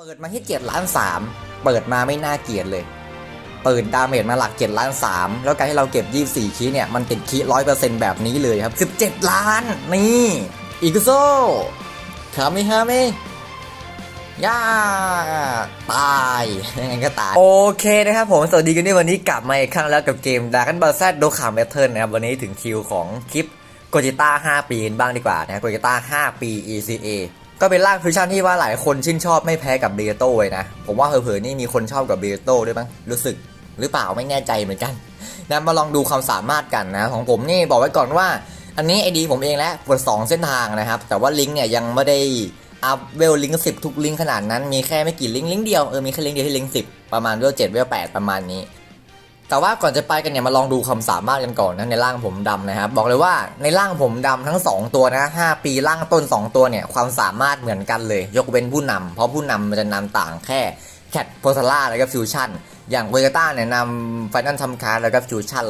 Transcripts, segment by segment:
เปิดมาที่เจ็ดล้านสามเปิดมาไม่น่าเกลียดเลย เปิดดาเมจมาหลักเจ็ดล้านสามแล้วการที่เราเก็บยี่สี่คีเนี่ยมันติดคีร้อยเปอร์เซ็นต์แบบนี้เลยครับสิบเจ็ดล้าน นี่อีกุโซคามิฮาเมย่าตายยังไงก็ตาย โอเคนะครับผมสวัสดีกันด้วยวันนี้กลับมาอีกครั้งแล้วกับเกมดาร์กันบอลแซดโดคาเมเทิลนะครับ วันนี้ถึงคิวของคลิปโกจิต้า5ปีบ้างดีกว่านะโกจิต้า5ปี ECA ก็เป็นร่างฟิวชั่นที่ว่าหลายคนชื่นชอบไม่แพ้กับเบโต้เลยนะ ผมว่าเผลอๆนี่มีคนชอบกับเบโต้ด้วยมั้งรู้สึกหรือเปล่าไม่แน่ใจเหมือนกันนะมาลองดูความสามารถกันนะ ของผมนี่บอกไว้ก่อนว่า อันนี้ไอดีผมเองแล้วปิดสองเส้นทางนะครับ แต่ว่าลิงก์เนี่ยยังไม่ได้อัพเวลลิงก์สิทุกลิงก์ขนาดนั้นมีแค่ไม่กี่ลิงก์ลิงก์เดียวเออมีแค่ลิงก์เดียวที่ลิงก์สิประมาณเวลเจ็ดเวลแปดประมาณนี้ แต่ว่าก่อนจะไปกันเนี่ยมาลองดูความสามารถกันก่อนนะในร่างผมดำนะครับบอกเลยว่าในร่างผมดำทั้ง 2 ตัวนะ 5 ปีร่างต้น 2 ตัวเนี่ยความสามารถเหมือนกันเลย ยกเว้นผู้นำเพราะผู้นำมันจะนำต่างแค่แคทโพซาร่าแล้วก็ฟิวชั่นอย่างเวกาต้าเนี่ยนำไฟนัลทำคาร์แล้วก็ฟิวชั่น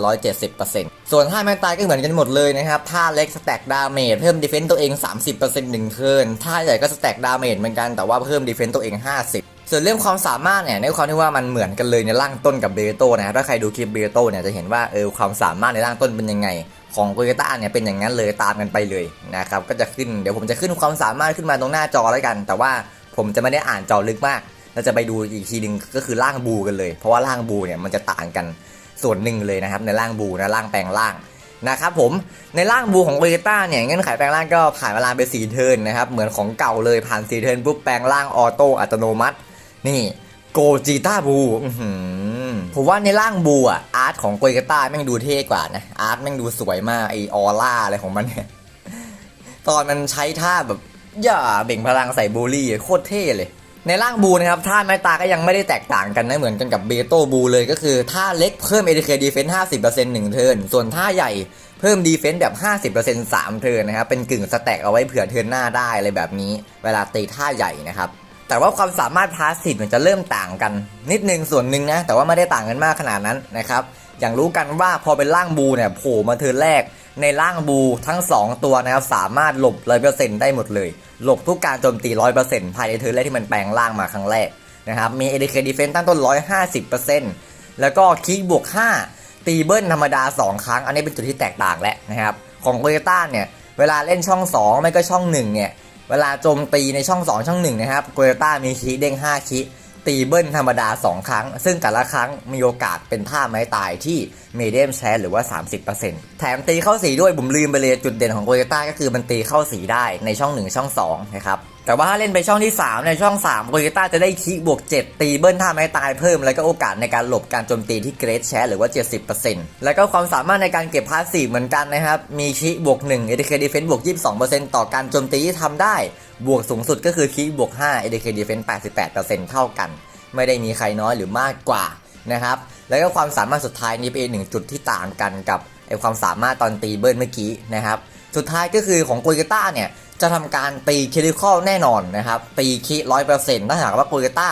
170%ส่วนท่าแม่ตายก็เหมือนกันหมดเลยนะครับท่าเล็กสแต็กดาเมจเพิ่มดีเฟนต์ตัวเอง 30%หนึ่งเทิร์นท่าใหญ่ก็สแต็กดาเมจเหมือนกันแต่ว่าเพิ่มดีเฟนต์ตัวเอง 50 ส่วนเรื่องความสามารถเนี่ยในความที่ว่ามันเหมือนกันเลยในร่างต้นกับเบโต้นะครับถ้าใครดูคลิปเบโต้เนี่ยจะเห็นว่าเออความสามารถในร่างต้นเป็นยังไง ของโกโยต้าเนี่ยเป็นอย่างนั้นเลยตามกันไปเลยนะครับก็จะขึ้นเดี๋ยวผมจะขึ้นความสามารถขึ้นมาตรงหน้าจอแล้วกัน แต่ว่าผมจะไม่ได้อ่านจอลึกมากเราจะไปดูอีกทีหนึงก็คือร่างบูกันเลย เพราะว่าร่างบูเนี่ยมันจะต่างกันส่วนหนึ่งเลยนะครับในร่างบูนะร่างแปลงร่างนะครับผมในร่างบูของโกโยต้าเนี่ยเงื่อนไขแปลงร่างก็ผ่านเวลาไปสี่เทิร์นนะครับเหมือนของเก่าเลยผ่านสีเทิร์นปุ๊บแปลงร่างออโต้อัตโนมัติ นี่โกจิต้าบูอื้อหือผมว่าในร่างบูอะอาร์ตของโกจิต้าแม่งดูเท่กว่านะ อาร์ตแม่งดูสวยมากไอออร่าอะไรของมันเนี่ยตอนมันใช้ท่าแบบอย่าเบ่งพลังใส่บูลลี่โคตรเท่เลย ในร่างบูนะครับท่าไม้ตาก็ยังไม่ได้แตกต่างกันนะเหมือนกันกับเบโต้บูเลยก็คือท่าเล็กเพิ่ม ADK Defense 50%หนึ่งเทิร์นส่วนท่าใหญ่เพิ่ม Defense แบบ 50% 3 เทิร์นนะครับ เป็นกึ่งสแต็กเอาไว้เผื่อเทิร์นหน้าได้อะไรแบบนี้ เวลาตีท่าใหญ่นะครับ แต่ว่าความสามารถพาสซีฟมันจะเริ่มต่างกัน นิดนึงส่วนหนึ่งนะ แต่ว่าไม่ได้ต่างกันมากขนาดนั้นนะครับ อย่างรู้กันว่าพอเป็นร่างบูเนี่ยโผล่มาเทินแรก ในร่างบูทั้ง 2 ตัวนะครับสามารถหลบ100%ได้หมดเลย หลบทุกการโจมตี100%ภายในเทินแรกที่มันแปลงร่างมาครั้งแรกนะครับ มี ADK Defense ตั้งต้น150%แล้วก็คีบวก5ตีเบิ้ลธรรมดา 2 ครั้ง อันนี้เป็นจุดที่แตกต่างแล้วนะครับ ของโกโยต้าเนี่ย เวลาเล่นช่อง 2 ไม่ก็ช่อง 1 เนี่ย เวลาโจมตีในช่อง 2 ช่อง 1 นะครับโกโยต้ามีคีเด้ง5คีตีเบิ้ลธรรมดา 2 ครั้ง ซึ่งแต่ละครั้งมีโอกาสเป็นท่าไม้ตายที่เมเดียมแชร์หรือว่า 30%แถมตีเข้าสีด้วยผมลืมไปเลยจุดเด่นของโกโยต้าก็คือมันตีเข้าสีได้ในช่อง 1 ช่อง2นะครับ แต่ว่าถ้าเล่นไปช่องที่ 3 ในช่อง 3โกโยต้าจะได้คีบวก 7 ตีเบิ้ลท่าไม้ตายเพิ่ม แล้วก็โอกาสในการหลบการโจมตีที่เกรดแชร์หรือว่า 70%แล้วก็ความสามารถในการเก็บพาสซีฟเหมือนกันนะครับ มีคีบวก1 ADK Defense บวก 22%ต่อการโจมตีที่ทำได้ บวกสูงสุดก็คือคีบวก5 ADK Defense 88%เท่ากัน ไม่ได้มีใครน้อยหรือมากกว่านะครับแล้วก็ความสามารถสุดท้ายนี้เป็นหนึ่งจุดที่ต่างกันกับไอความสามารถตอนตีเบิร์นเมื่อกี้นะครับสุดท้ายก็คือของโกยต้าเนี่ย จะทำการตีคิริคอลแน่นอนนะครับ ตีคิร้อยเปอร์เซ็นต์ถ้าหากว่าโกโยต้า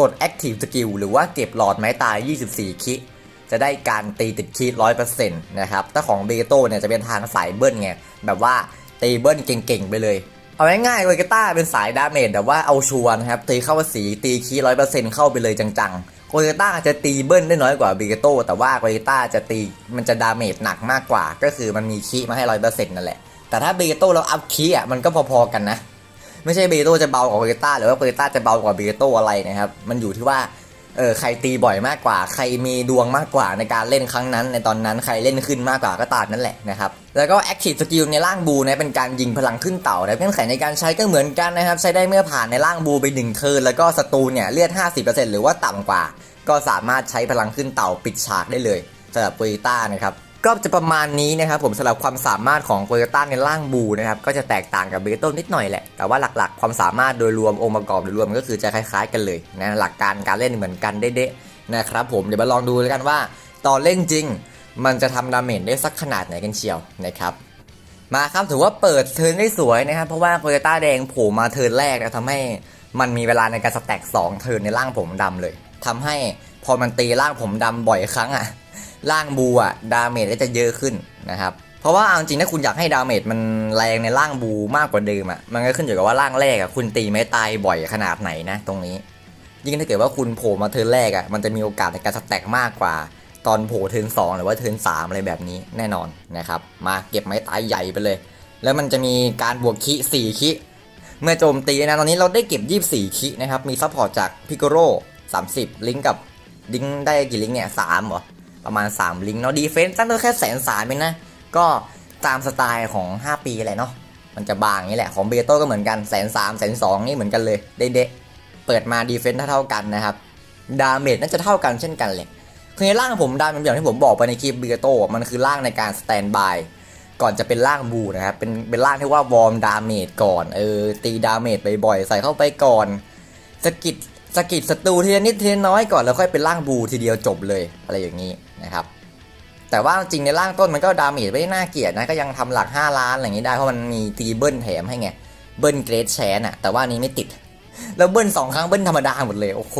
กด Active Skill หรือว่าเก็บหลอดไม้ตาย 24 คิจะได้การตีติดคีร้อยเปอร์เซ็นต์นะครับถ้าของเบโต้เนี่ยจะเป็นทางสายเบิ้ลไง แบบว่าตีเบิ้ลเก่งๆไปเลย เอาง่ายๆโกโยต้าเป็นสายดาเมจแต่ว่าเอาชัวร์นะครับ ตีเข้าสีตีคีร้อยเปอร์เซ็นต์เข้าไปเลยจังๆโกโยต้าจะตีเบิ้ลได้น้อยกว่าเบโต้แต่ว่าโกโยต้าจะตีมันจะดาเมจหนักมากกว่า ก็คือมันมีคีมาให้ร้อยเปอร์เซ็นต์นั่นแหละ แต่ถ้าเบโต้เราอัพคีอะมันก็พอๆกันนะ ไม่ใช่เบโต้จะเบากว่าโกโยต้าหรือว่าโกโยต้าจะเบากว่าเบโต้อะไรนะครับ มันอยู่ที่ว่าเออใครตีบ่อยมากกว่า ใครมีดวงมากกว่าในการเล่นครั้งนั้น ในตอนนั้นใครเล่นขึ้นมากกว่าก็ตามนั่นแหละนะครับ แล้วก็ Active Skill ในร่างบูนะเป็นการยิงพลังขึ้นเต่าแต่เงื่อนไขในการใช้ก็เหมือนกันนะครับ ใช้ได้เมื่อผ่านในร่างบูไปหนึ่งเทิร์นแล้วก็ศัตรูเนี่ยเลือด 50%หรือว่าต่ำกว่า ก็สามารถใช้พลังขึ้นเต่าปิดฉากได้เลยสำหรับโกโยต้านะครับ ก็จะประมาณนี้นะครับผมสำหรับความสามารถของโ o โยต้าในร่างบูนะครับก็จะแตกต่างกับเบโต้นิดหน่อยแหละ แต่ว่าหลักๆ ความสามารถโดยรวมองค์ประกอบโดยรวมก็คือจะคล้ายๆกันเลยนะหลักการการเล่นเหมือนกันเด๊ะๆนะครับผมเดี๋ยวมาลองดูแล้วกันว่าตอนเล่นจริง มันจะทำดาเมจได้สักขนาดไหนกันเชียวนะครับมาครับถือว่าเปิดเทิร์นได้สวยนะครับเพราะว่าโ o โยต้าแดงโผล่มาเทิร์นแรกนะทำให้มันมีเวลาในการสแต็ก2เทิร์นในร่างผมดำเลยทำให้พอมันตีร่างผมดำบ่อยครั้งอะ ร่างบูอะดาเมจก็จะเยอะขึ้นนะครับเพราะว่าเอาจริงถ้าคุณอยากให้ดาเมจมันแรงในร่างบูมากกว่าเดิมอะ่ะมันก็ขึ้นอยู่กับว่าร่างแรกอะ่ะคุณตีไม่ตายบ่อยขนาดไหนนะตรงนี้ ยิ่งถ้าเกิดว่าคุณโผล่มาเทิร์นแรกอะ่ะมันจะมีโอกาสในการสแต็กมากกว่า ตอนโผล่เทิร์นสองหรือว่าเทิร์นสามอะไรแบบนี้แน่นอนนะครับมาเก็บไม้ตายใหญ่ไปเลย แล้วมันจะมีการบวกคิสี่คิเมื่อโจมตีนะตอนนี้เราได้เก็บ 24 คินะครับมีซัพพอร์ตจากพิกโร30 ลิงก์กับลิงก์ได้กี่ลิงก์เนี่ยสามเหรอ ประมาณ 3 ลิงก์เนาะดีเฟนซ์ตั้งแต่แค่แสนสามเองนะ ก็ตามสไตล์ของ 5 ปีแหละเนาะมันจะบางอย่างนี้แหละของเบโต้ก็เหมือนกันแสนสามแสนสองนี่เหมือนกันเลยเด๊ะเปิดมาดีเฟนซ์เท่ากันนะครับดาเมจน่าจะเท่ากันเช่นกันเลยคือในร่างผมดาเมจอย่างที่ผมบอกไปในคลิปเบโต้มันคือร่างในการสแตนบายก่อนจะเป็นร่างบูนะครับเป็นเป็นร่างที่ว่าวอร์มดาเมจก่อนเออตีดาเมจบ่อยๆใส่เข้าไปก่อนสกิดสกิดศัตรูทีละนิดทีละน้อยก่อนแล้วค่อยเป็นร่างบูทีเดียวจบเลยอะไรอย่างนี้ นะครับแต่ว่าจริงในร่างต้นมันก็ดาเมจไม่ได้น่าเกลียดนะก็ยังทำหลัก 5 ล้านอะไรอย่างนี้ได้เพราะมันมีตีเบิ้ลแถมให้ไงเบิ้ลเกรดแชนอะแต่ว่านี้ไม่ติด แล้วเบิ้ลสองครั้งเบิ้ลธรรมดาหมดเลย โอ้โห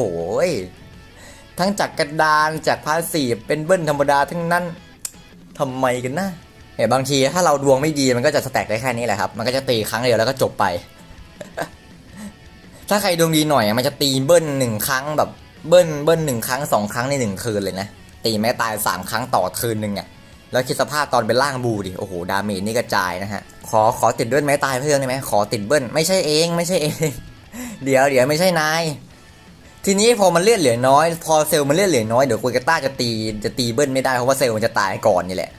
ทั้งจากกระดานจากพาสีเป็นเบิ้ลธรรมดาทั้งนั้นทำไมกันนะเห็นบางทีถ้าเราดวงไม่ดีมันก็จะสแต็กได้แค่นี้แหละครับ มันก็จะตีครั้งเดียวแล้วก็จบไป ถ้าใครดวงดีหน่อยมันจะตีเบิ้ลหนึ่งครั้งแบบเบิ้ลเบิ้ลหนึ่งครั้งสองครั้งในหนึ่งคืนเลยนะ ตีแม้ตายสามครั้งต่อคืนหนึ่งอะแล้วคิดสภาพตอนเป็นร่างบูดิ โอ้โห ดาเมจนี่กระจายนะฮะ ขอขอติดเบิ้ลไม้ตายเพิ่มได้ไหมขอติดเบิ้ลไม่ใช่เองไม่ใช่เอง เดี๋ยวเดี๋ยวไม่ใช่นาย ทีนี้พอมันเลือดเหลือน้อย พอเซลล์มันเลือดเหลือน้อย เดี๋ยวกุยกาต้าจะตีจะตีเบิ้ลไม่ได้เพราะว่าเซลล์มันจะตายก่อนนี่แหละ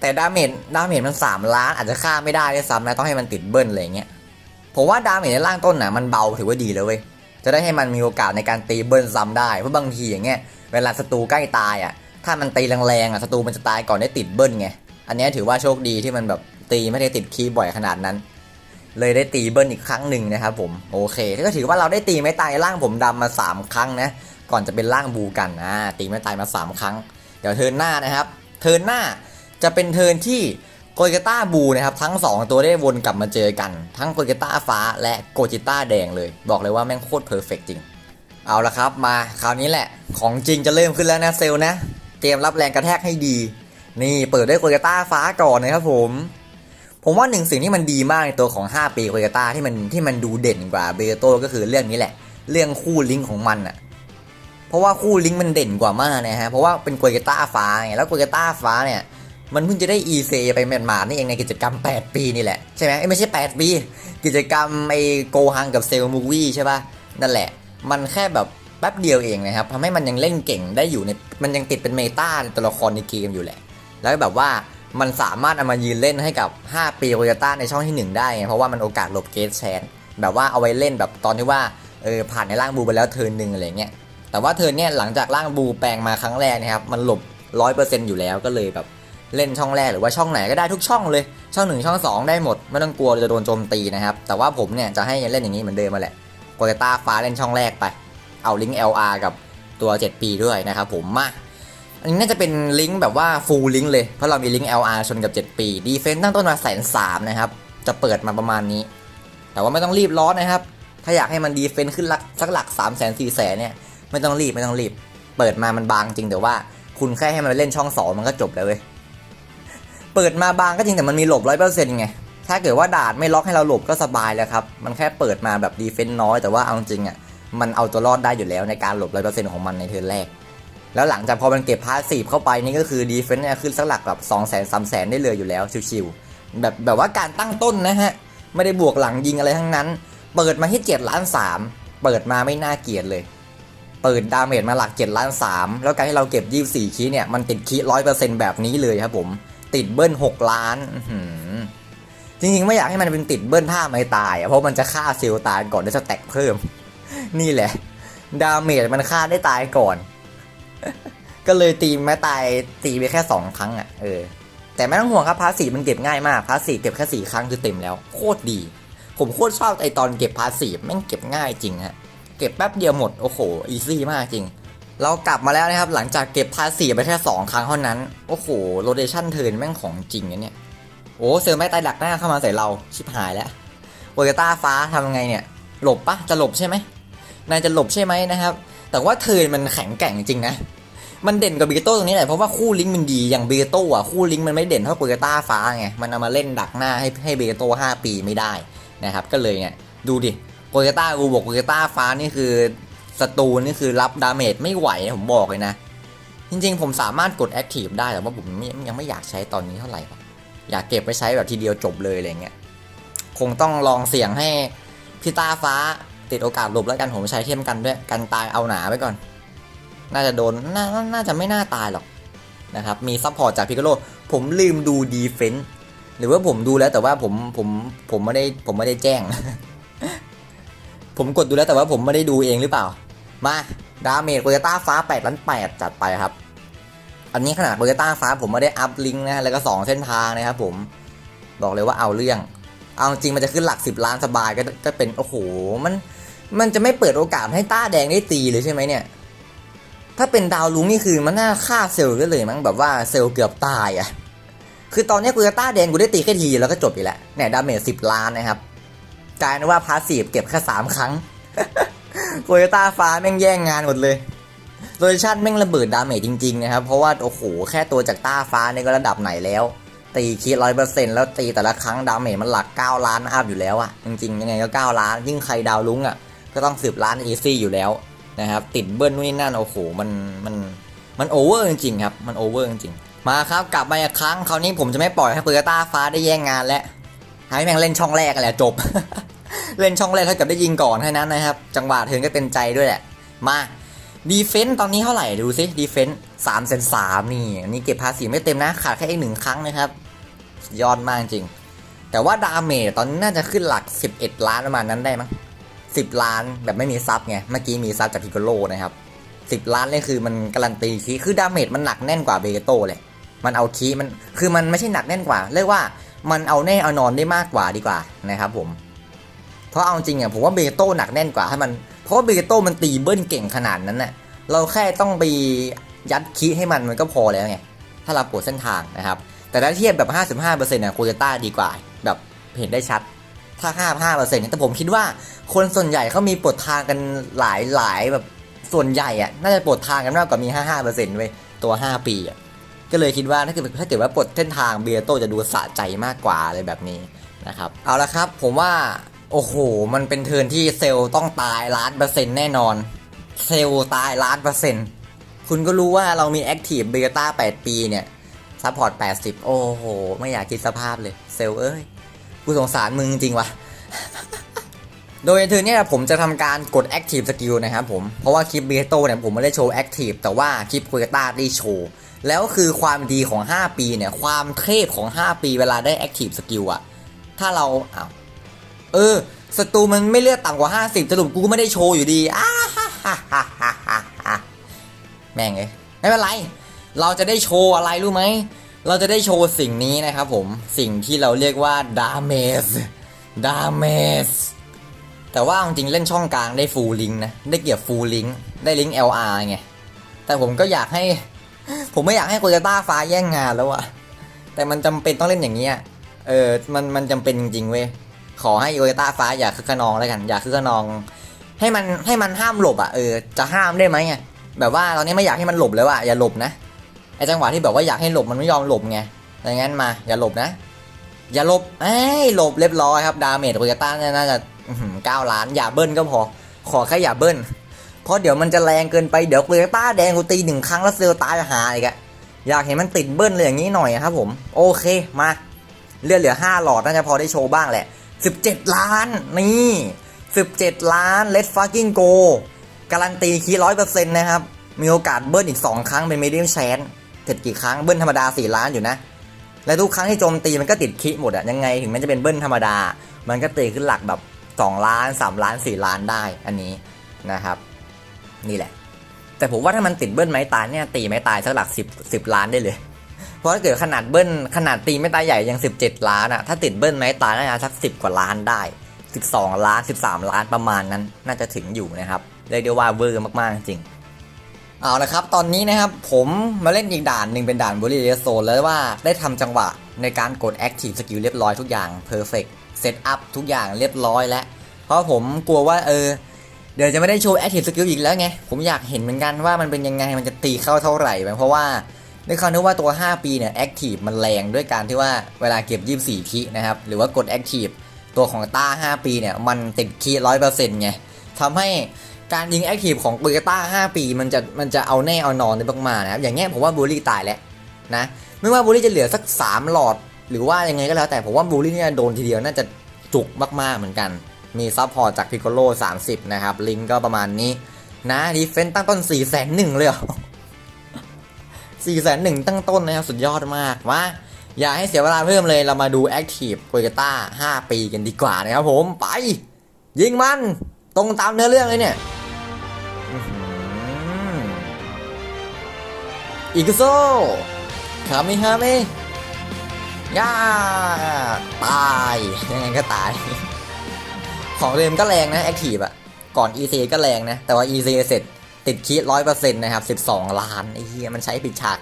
แต่ดาเมจดาเมจมัน 3 ล้านอาจจะฆ่าไม่ได้ด้วยซ้ำนะต้องให้มันติดเบิ้ลอะไรเงี้ย ผมว่าดาเมจในร่างต้นน่ะมันเบาถือว่าดีแล้วเว้ย จะได้ให้มันมีโอกาสในการตีเบิ้ลซ้ำได้ เพราะบางทีอย่างเงี้ย เวลาศัตรูใกล้ตายอะ ถ้ามันตีแรงๆอะศัตรูมันจะตายก่อนได้ติดเบิ้ลไง อันนี้ถือว่าโชคดีที่มันแบบตีไม่ได้ติดคีย์บ่อยขนาดนั้น เลยได้ตีเบิ้ลอีกครั้งหนึ่งนะครับผม โอเค ก็ถือว่าเราได้ตีไม้ตายร่างผมดำมา 3 ครั้งนะ ก่อนจะเป็นร่างบูกันอ่าตีไม้ตายมา 3 ครั้ง เดี๋ยวเทิร์นหน้านะครับ เทิร์นหน้าจะเป็นเทิร์นที่โกยกาต้าบูนะครับทั้ง 2 ตัวได้วนกลับมาเจอกัน ทั้งโกยกาต้าฟ้าและโกจิต้าแดงเลย บอกเลยว่าแม่งโคตรเพอร์เฟกจริง เอาละครับมาคราวนี้แหละ ของจริงจะเริ่มขึ้นแล้วนะเซลนะเกมรับแรงกระแทกให้ดี นี่เปิดด้วยโกยกต้าฟ้าก่อนนะครับผม ผมว่าหนึ่งสิ่งที่มันดีมากในตัวของ 5 ปีโคยาต้าที่มันที่มันดูเด่นกว่าเบโตก็คือเรื่องนี้แหละ เรื่องคู่ลิงก์ของมันอะเพราะว่าคู่ลิงก์มันเด่นกว่ามากนะฮะเพราะว่าเป็นโคยาต้าฟ้าไงแล้วโคยาต้าฟ้าเนี่ยมันเพิ่งจะได้ e เซไปแมนมานี่เองในกิจกรรม 8 ปีนี่แหละใช่ไหมเอ้ไม่ใช่ 8 ปี กิจกรรมไอโกฮังกับเซลมูวี่ใช่ป่ะนั่นแหละ มันแค่แบบแป๊บเดียวเองนะครับทำให้มันยังเล่นเก่งได้อยู่ในมันยังติดเป็นเมตาในตัวละครในเกมอยู่แหละ แล้วแบบว่ามันสามารถเอามายืนเล่นให้กับ 5 ปีโรยต้าในช่องที่ 1 ได้ไงเพราะว่ามันโอกาสหลบเกสแชนแบบว่าเอาไว้เล่นแบบตอนที่ว่าเออผ่านในร่างบูไปแล้วเทิร์นหนึ่งอะไรเงี้ยแต่ว่าเทิร์นเนี่ยหลังจากร่างบูแปลงมาครั้งแรกนะครับมันหลบร้อยเปอร์เซ็นต์อยู่แล้วก็เลยแบบเล่นช่องแรกหรือว่าช่องไหนก็ได้ทุกช่องเลยช่องหนึ่งช่องสองได้หมดไม่ต้องกลัวจะโดนโจมตีนะครับแต่ว่าผมเนี่ยจะให้เล่นอย่างนี้เหมือนเดิมมาแหละ โรยต้าฟ้าเล่นช่องแรกไป เอาลิงก์ LR กับตัว 7 ปีด้วยนะครับผมมาอันนี้น่าจะเป็นลิงก์แบบว่าฟูลลิงก์เลย เพราะเรามีลิงก์ LR ชนกับ 7 ปีดีเฟนต์ตั้งต้นมาแสนสามนะครับ จะเปิดมาประมาณนี้ แต่ว่าไม่ต้องรีบร้อนนะครับ ถ้าอยากให้มันดีเฟนต์ขึ้นหลักสักหลัก3 0 0 0 0 4 0 0 0เนี่ยไม่ต้องรีบไม่ต้องรีบ เปิดมามันบางจริงแต่ว่าคุณแค่ให้มันเล่นช่อง2มันก็จบแล้วเว้ยเปิดมาบางก็จริงแต่มันมีหลบร้อยเปอร์เซ็นต์ไง ถ้าเกิดว่าดาดไม่ล็อกให้เราหลบก็สบายแล้วครับ มันแค่เปิดมาแบบดีเฟนต์น้อยแต่ว่าเอาจริงอะมันเอาตัวรอดได้อยู่แล้วในการหลบร้อยเปอร์เซ็นต์ของมันในเทิร์นแรก แล้วหลังจากพอมันเก็บพาสซีฟเข้าไปนี่ก็คือดีเฟนต์เนี่ยขึ้นสักหลักแบบ2 0 0 0 0 0 3 0 0 0 0ได้เลยอยู่แล้วชิวๆแบบแบบว่าการตั้งต้นนะฮะไม่ได้บวกหลังยิงอะไรทั้งนั้น เปิดมาที่7ล้าน3เปิดมาไม่น่าเกลียดเลย เปิดดาเมจมาหลัก7ล้าน3แล้วการที่เราเก็บ24คีย์เนี่ยมันติดคีย์100%แบบนี้เลยครับผมติดเบิ้ล6ล้านอื จริงๆไม่อยากให้มันเป็นติดเบิ้ลท่าไม่ตายอะเพราะมันจะฆ่าเซลล์ตายก่อนได้สแต็กเพิ่ม นี่แหละ ดาเมจมันฆ่าได้ตายก่อน ก็เลยตีแม้ตายตีไปแค่สองครั้งอะเออแต่ไม่ต้องห่วงครับพาสีมันเก็บง่ายมากพาสีเก็บแค่สี่ครั้งคือเต็มแล้วโคตรดี ผมโคตรชอบไอตอนเก็บพาสีแม่งเก็บง่ายจริงฮะเก็บแป๊บเดียวหมดโอ้โหอีซี่มากจริง เรากลับมาแล้วนะครับหลังจากเก็บพาสีไปแค่สองครั้งเท่านั้น โอ้โหโรเดชั่นเทิร์นแม่งของจริงนะเนี่ย โอ้เซลล์แม่ตายดักหน้าเข้ามาใส่เราชิบหายแล้วโวเกต้าฟ้าทำยังไงเนี่ยหลบปะจะหลบใช่ไหมนายจะหลบใช่ไหมนะครับ แต่ว่าเทิร์นมันแข็งแกร่งจริงนะมันเด่นกว่าเบเกโต้ตรงนี้แหละเพราะว่าคู่ลิงก์มันดีอย่างเบเกโต้อะคู่ลิงก์มันไม่เด่นเท่าโกโยต้าฟ้าไงมันเอามาเล่นดักหน้าให้ให้เบเกโต้ห้าปีไม่ได้นะครับ ก็เลยเนี่ยดูดิโกโยต้ากูบอกโกโยต้าฟ้านี่คือศัตรูนี่คือรับดาเมจไม่ไหวผมบอกเลยนะ จริงๆ ผมสามารถกด Active ได้แต่ว่าผมยังไม่อยากใช้ตอนนี้เท่าไหร่ อยากเก็บไว้ใช้แบบทีเดียวจบเลยอะไรเงี้ยคงต้องลองเสี่ยงให้พี่ตาฟ้าติดโอกาสหลบแล้วกันผมใช้เข้มกันด้วยกันตายเอาหนาไว้ก่อน น่าจะโดนนานาน่าจะไม่น่าตายหรอกนะครับมีซัพพอร์ตจากพิกโลผมลืมดูดีเฟนต์หรือว่าผมดูแล้วแต่ว่าผมผมผมไม่ได้ผมไม่ได้แจ้ง ผมกดดูแล้วแต่ว่าผมไม่ได้ดูเองหรือเปล่า มาดาเมจโ o โยต้าฟ้า8ล้าน8จัดไปครับ อันนี้ขนาดโ o โยต้าฟ้าผมไม่ได้อัพลิงก์นะแล้วก็ 2 เส้นทางนะครับผมบอกเลยว่าเอาเรื่อง เอาจริงมันจะขึ้นหลัก 10 ล้านสบายก็ก็เป็นโอ้โหมันมันจะไม่เปิดโอกาสให้ต้าแดงได้ตีเลยใช่ไหมเนี่ย ถ้าเป็นดาวลุงนี่คือมันน่าฆ่าเซลล์ได้เลยมั้งแบบว่าเซลล์เกือบตายอะคือตอนนี้กูจะต้าแดงกูได้ตีแค่ทีแล้วก็จบอีกแล้วเนี่ยดาเมจ10ล้านนะครับกลายเป็นว่าพาสีฟเก็บแค่สามครั้งโตโยต้าฟ้าแม่งแย่งงานหมดเลย โดยชั่นแม่งระเบิดดาเมจจริงๆนะครับ เพราะว่า โอ้โห แค่ตัวจากต้าฟ้าเนี่ยก็ระดับไหนแล้ว ตีคีร้อยเปอร์เซ็นต์แล้วตีแต่ละครั้งดาเมจมันหลัก 9 ล้านอัพอยู่แล้วอะจริงๆ ยังไงก็ 9 ล้าน ยิ่งใครดาวลุ้งอะก็ต้องสิบล้านอีซี่อยู่แล้วนะครับติดเบิ้ลนู่นนี่นั่นโอ้โหมันมันมันโอเวอร์จริงๆครับมันโอเวอร์จริงๆมาครับกลับมาอีกครั้งคราวนี้ผมจะไม่ปล่อยให้โตโยต้าฟ้าได้แย่งงานแล้วให้แม่งเล่นช่องแรกกันแหละจบ เล่นช่องแรกเท่ากับได้ยิงก่อนแค่นั้นนะครับ จังหวะเทินก็เป็นใจด้วยแหละ มา ดีเฟนต์ตอนนี้เท่าไหร่ดูซิดีเฟนต์สามเซนสามนี่อันนี่เก็บภาษีไม่เต็มนะ ขาดแค่อีกหนึ่งครั้งนะครับ ยอดมากจริง แต่ว่าดาเมจตอนนี้น่าจะขึ้นหลัก 11 ล้านประมาณนั้นได้มั้ง10ล้านแบบไม่มีซับไง เมื่อกี้มีซับจากพิกโลนะครับ10ล้านนี่คือมันการันตีคีคือดาเมจมันหนักแน่นกว่าเบเกโตเลย มันเอาคีมันคือมันไม่ใช่หนักแน่นกว่า เรียกว่ามันเอาแน่เอานอนได้มากกว่าดีกว่านะครับผม เพราะเอาจริงอะผมว่าเบโตหนักแน่นกว่าให้มัน เพราะว่าเบโต้มันตีเบิ้ลเก่งขนาดนั้นน่ะเราแค่ต้องไปยัดคีให้มันมันก็พอแล้วไง ถ้าเราปวดเส้นทางนะครับ แต่ถ้าเทียบแบบ 55%น่ะโคโยต้าดีกว่า แบบเห็นได้ชัด ถ้า 55%เนี่ยแต่ผมคิดว่าคนส่วนใหญ่เขามีปวดทางกันหลายหลายแบบส่วนใหญ่อะน่าจะปวดทางกันมากกว่ามี 55%เว้ยตัว 5 ปีอะก็เลยคิดว่าถ้าเกิดถ้าเกิดว่าปลดเส้นทางเบโต้จะดูสะใจมากกว่าอะไรแบบนี้นะครับ เอาละครับผมว่า โอ้โห มันเป็นเทิร์นที่เซลล์ต้องตายล้านเปอร์เซ็นต์แน่นอน เซลล์ตายล้านเปอร์เซ็นต์คุณก็รู้ว่าเรามีแอคทีฟเบต้า8 ปีเนี่ยซัพพอร์ต80 โอ้โห ไม่อยากคิดสภาพเลย เซลล์เอ้ย กูสงสารมึงจริงวะโดยเธอเนี่ยผมจะทำการกด Active Skill นะครับผม เพราะว่าคลิปเบโตเนี่ยผมไม่ได้โชว์ Active แต่ว่าคลิปโคโยต้าได้โชว์ แล้วคือความดีของ 5 ปีเนี่ย ความเทพของ 5 ปีเวลาได้ Active Skill อะถ้าเราอ้าว เออศัตรูมันไม่เลือดต่ำกว่า 50สรุปกูก็ไม่ได้โชว์อยู่ดีอ้าฮ่าฮ่าฮ่าฮ่าแม่งเอ้ยไม่เป็นไร เราจะได้โชว์อะไรรู้ไหม เราจะได้โชว์สิ่งนี้นะครับผม สิ่งที่เราเรียกว่าดาเมจดาเมจแต่ว่าจริงเล่นช่องกลางได้ฟูลลิงนะ ได้เกียบฟูลลิงได้ลิง LR ไง แต่ผมก็อยากให้ ผมไม่อยากให้โคโยต้าฟ้าแย่งงานแล้วอะแต่มันจำเป็นต้องเล่นอย่างนี้ยเออ มันมันจำเป็นจริงๆเว้ย ขอให้โอยต้าฟ้าอย่าคึกขนองแล้วกัน อย่าคึกขนอง ให้มันให้มันห้ามหลบอะเออจะห้ามได้ไหมอะแบบว่าตอนนี้ไม่อยากให้มันหลบเลยว่ะอย่าหลบนะไอจังหวะที่แบบว่าอยากให้หลบมันไม่ยอมหลบไงดังนั้นมา อย่าหลบนะ อย่าหลบเอ้หลบเรียบร้อยครับดาเมจโอเยต้าน่าจะเก้าล้านอย่าเบิ้ลก็พอ ขอแค่อย่าเบิ้ลเพราะเดี๋ยวมันจะแรงเกินไปเดี๋ยวโอยต้าแดงกูตีหนึ่งครั้งแล้วเซลตายหาอีกอะอยากเห็นมันติดเบิ้ลเลยอย่างนี้หน่อยครับผม โอเคมาเลือดเหลือห้าหลอดน่าจะพอได้โชว์บ้างแหละ 17 ล้าน นี่ 17 ล้าน Let's fucking go การันตีคีร้อยเปอร์เซ็นต์นะครับ มีโอกาสเบิ้ลอีก 2 ครั้งเป็น medium chance เสร็จกี่ครั้ง เบิ้ลธรรมดา 4 ล้านอยู่นะ และทุกครั้งที่โจมตีมันก็ติดคิหมดอะยังไงถึงแม้จะเป็นเบิ้ลธรรมดา มันก็ตีขึ้นหลักแบบ 2 ล้าน 3 ล้าน 4 ล้านได้ อันนี้นะครับ นี่แหละ แต่ผมว่าถ้ามันติดเบิ้ลไม้ตายเนี่ยตีไม้ตายสักหลัก 10 10 ล้านได้เลย เพราะถ้าเกิดขนาดเบิ้ลขนาดตีไม่ตายใหญ่ยัง 17 ล้านอะถ้าติดเบิ้ลไม้ตายน่าจะสัก 10 กว่าล้านได้ 12 ล้าน 13 ล้านประมาณนั้น น่าจะถึงอยู่นะครับเรียกได้ว่าเวอร์มากๆจริงเอาละครับ ตอนนี้นะครับผมมาเล่นอีกด่านหนึ่งเป็นด่านบริเวณโซนแล้วว่าได้ทำจังหวะในการกด Active Skill เรียบร้อยทุกอย่าง Perfect Set up ทุกอย่างเรียบร้อยแล้ว เพราะผมกลัวว่าเออเดี๋ยวจะไม่ได้โชว์แอคทีฟสกิลอีกแล้วไง ผมอยากเห็นเหมือนกันว่ามันเป็นยังไงมันจะตีเข้าเท่าไหร่ เพราะว่า ด้วยความที่ว่าตัว 5 ปีเนี่ยแอคทีฟมันแรงด้วยการที่ว่าเวลาเก็บ 24คินะครับ หรือว่ากดแอคทีฟตัวของต้า 5 ปีเนี่ย มันติดคีร้อยเปอร์เซ็นต์ไงทำให้การยิงแอคทีฟของโตโยต้า 5 ปีมันจะมันจะเอาแน่เอานอนได้มากๆนะครับ อย่างเงี้ยผมว่าบูลลี่ตายแล้วนะ ไม่ว่าบูลลี่จะเหลือสัก 3 หลอด หรือว่ายังไงก็แล้วแต่ผมว่าบูลลี่เนี่ยโดนทีเดียวน่าจะจุกมากๆเหมือนกัน มีซัพพอร์ตจากพิ c โ o โล30 นะครับ ลิงก์ก็ประมาณนี้นะดีเฟนต์ตั้งต้น4 0 0 0 0 0 เลย เหรอ4 0 0 0 0 0ตั้งต้นนะครับสุดยอดมากมาอย่าให้เสียเวลาเพิ่มเลยเรามาดู Active โ o โ o ต้า5 ปีกันดีกว่านะครับผมไป ยิงมัน ตรงตามเนื้อเรื่องเลยเนี่ยอีกโซคามิฮาเมย่าตายยังไงก็ตาย ของเดิมก็แรงนะ Active อะก่อน EC ก็แรงนะ แต่ว่า EC เสร็จ ติดคิดร้อยเปอร์เซ็นต์นะครับ12ล้านไอ้เหี้ยมันใช้ปิดฉาก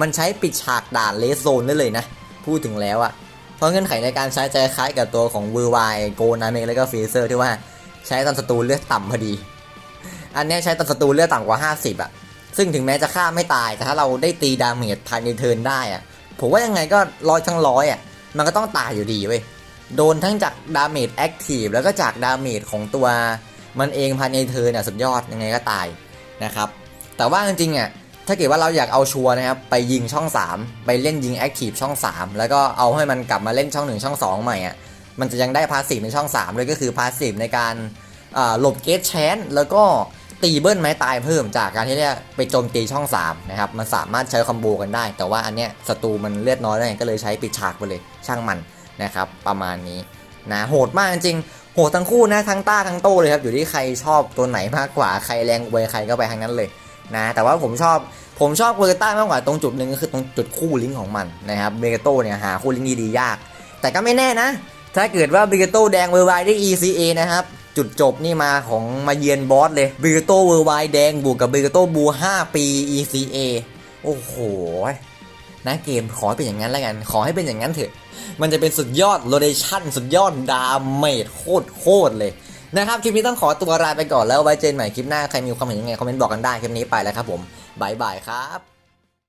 มันใช้ปิดฉากด่านเลสโซนได้เลยนะ พูดถึงแล้วอะเพราะเงื่อนไขในการใช้จะคล้ายกับตัวของเวอร์ไวโกนาเมกแล้วก็ฟีเซอร์ที่ว่าใช้ตอนศัตรูเลือดต่ำพอดี อันนี้ใช้ตอนศัตรูเลือดต่ำกว่า 50อะซึ่งถึงแม้จะฆ่าไม่ตาย แต่ถ้าเราได้ตีดาเมจภายในเทิร์นได้อะผมว่ายังไงก็ร้อยทั้งร้อยอะมันก็ต้องตายอยู่ดีเว้ย โดนทั้งจากดาเมจแอคทีฟแล้วก็จากดาเมจของตัวมันเองภายในเธอเนี่ยสุดยอดยังไงก็ตาย นะครับ แต่ว่าจริงๆอะถ้าเกิดว่าเราอยากเอาชัวร์นะครับไปยิงช่อง 3 ไปเล่นยิงแอคทีฟช่อง 3 แล้วก็เอาให้มันกลับมาเล่นช่อง 1 ช่อง 2 ใหม่อะมันจะยังได้พาสซีฟในช่อง 3 เลยก็คือพาสซีฟในการหลบเกตแชนแล้วก็ตีเบิ้ลไม้ตายเพิ่มจากการที่เนี่ยไปโจมตีช่อง 3 นะครับ มันสามารถใช้คอมโบกันได้ แต่ว่าอันเนี้ยศัตรูมันเลือดน้อยเลยก็เลยใช้ปิดฉากไปเลยช่างมันนะครับ ประมาณนี้ นะโหดมากจริงโหดทั้งคู่นะทั้งต้าทั้งโต้เลยครับอยู่ที่ใครชอบตัวไหนมากกว่าใครแรงเวยใครก็ไปทางนั้นเลยนะแต่ว่าผมชอบผมชอบเวอร์ต้ามากกว่าตรงจุดหนึ่งก็คือตรงจุดคู่ลิงก์ของมันนะครับเบเกโตเนี่ยหาคู่ลิงก์ดีๆยาก แต่ก็ไม่แน่นะ ถ้าเกิดว่าเบเกโตแดงเวอร์ไวได้ ECA นะครับจุดจบนี่มาของมาเยือนบอสเลยเบเกโตเวอร์ไวแดงบวกกับเบเกโตบู5ปี ECA โอ้โห นะเกมขอให้เป็นอย่างนั้นแล้วกัน ขอให้เป็นอย่างนั้นเถอะ มันจะเป็นสุดยอดโรเดชั่นสุดยอดดาเมจโคตรโคตรเลยนะครับ คลิปนี้ต้องขอตัวลาไปก่อนแล้วไว้เจอกันใหม่คลิปหน้า ใครมีความเห็นยังไง คอมเมนต์บอกกันได้ คลิปนี้ไปแล้วครับผมบายบายครับ